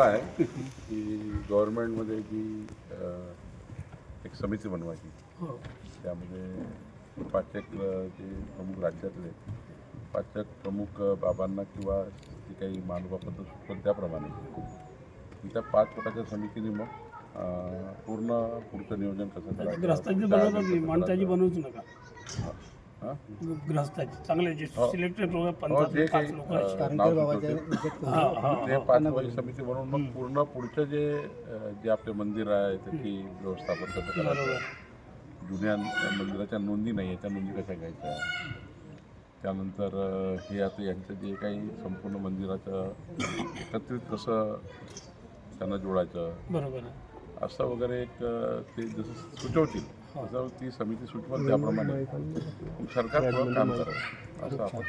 ठरलं आहे की गव्हर्नमेंटमध्ये जी एक समिती बनवायची. हो. त्यामध्ये पाचक जे प्रमुख राज्यातले पाचक प्रमुख बाबांना किंवा जे काही महानुभावपत्र सुचवलं त्याप्रमाणे. त्या पाच लोकांच्या समितीने मग पूर्ण पुढचं नियोजन कसं करायचं? नाही कसं माणसाची. बनवूच नका. हां? ग्रस्ताची चांगले जे हो. सिलेक्टेड लोक हो, पंचायत जे पाच काही लोक अ, नाव सुचवतील. हा हा ते पाच समिती बनवून मग पूर्ण पुढचं जे अ, जे आपले मंदिर आहे त्याची व्यवस्थापन कसं करायचं? बरोबर. जुन्या मंदिराच्या नोंदी नाही आहे त्या नोंदी कशा घ्यायच्या? त्यानंतर अ, हे आता यांचं जे काही संपूर्ण मंदिराचं एकत्रित कसं त्यांना जोडायचं? बरोबर आहे. असं वगैरे एक अ, ते जसं सुचवतील. तसं ती समिती सुचवल त्याप्रमाणे. सरकार थोडं काम करावं असं आपण.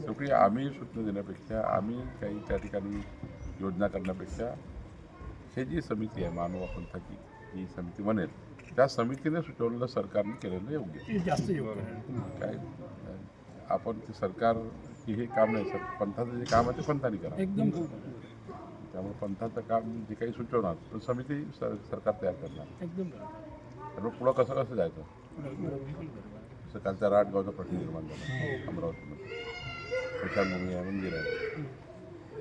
शेवटी आम्ही सूचना देण्यापेक्षा आम्ही काही त्या ठिकाणी योजना करण्यापेक्षा हे जी समिती आहे मानव पंथाची ही समिती बनेल त्या समितीने सुचवलेलं सरकारने केलेलं योग्य जास्त काय? आपण ते सरकार की हे काम नाही सर. पंथाचं जे काम आहे ते पंथाने करा. एकदम. त्यामुळे पंथाचं काम जे काही सुचवणार तर समिती सर सरकार तयार करणार. एकदम बरोबर. त्यामुळे पुढं कसं कसं जायचं. जसं कालचा राटगावचा प्रश्न निर्माण झाला. अमरावतीमध्ये. स्मशानभूमी आहे मंदिर आहे.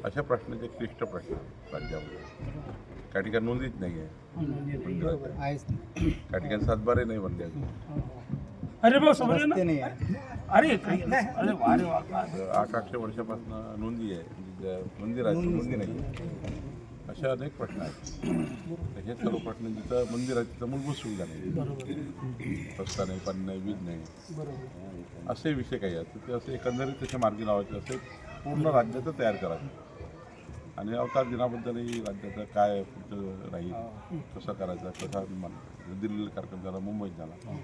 अशा प्रश्नाचे क्लिष्ट प्रश्न आहेत राज्यामध्ये. काही ठिकाणी नोंदीच नाही आहे काही ठिकाणी सातबारे नाही बनले. अरे भाऊ समजलं ना? नाही आहे. अरे काही अरे वा रे वा. काय. तर आठ आठशे वर्षापासून नोंदी आहे. म्हणजे मंदिराची नोंदी. नाही आहे. अशा अनेक प्रश्न आहेत. तर हे सर्व प्रश्न जिथं मंदिर आहे तिथं मूलभूत सुविधा नाही. बरोबर. रस्ता नाही पाणी नाही वीज नाही. बरोबर. असे विषय काही आहेत. तर ते असे एकंदरीत त्याच्या मार्गी लावायचे असे पूर्ण राज्याचं तयार करायचं. आणि अवतार दिनाबद्दलही राज्याचं काय पुढचं राहील कसं करायचं कसा मन- दिल्लीला कार्यक्रम झाला मुंबईत झाला.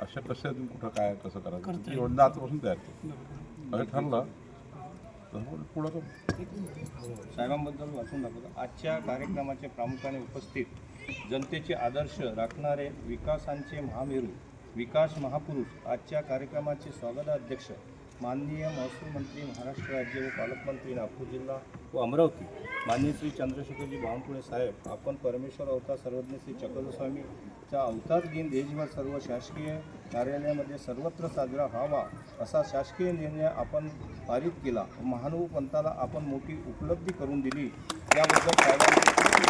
अशा कशा कुठं काय कसं करायचं? त्याची योजना आतापासून तयार केली. असं ठरलं. तर पुढं. साहेबांबद्दल वाचून दाखवतो. आजच्या कार्यक्रमाचे प्रामुख्याने उपस्थित जनतेचे आदर्श राखणारे विकासांचे महामेरू विकास महापुरुष आजच्या कार्यक्रमाचे स्वागताध्यक्ष माननीय महसूल मंत्री महाराष्ट्र राज्य व पालकमंत्री नागपूर जिल्हा व अमरावती. माननीय श्री चंद्रशेखरजी बावनकुळे साहेब आपण परमेश्वर अवतार सर्वज्ञ श्री चक्रस्वामीचा अवतार दिन देशभर सर्व शासकीय कार्यालयामध्ये सर्वत्र साजरा व्हावा असा शासकीय निर्णय आपण पारित केला. महानुभव पंथाला आपण मोठी उपलब्धी करून दिली. याबद्दल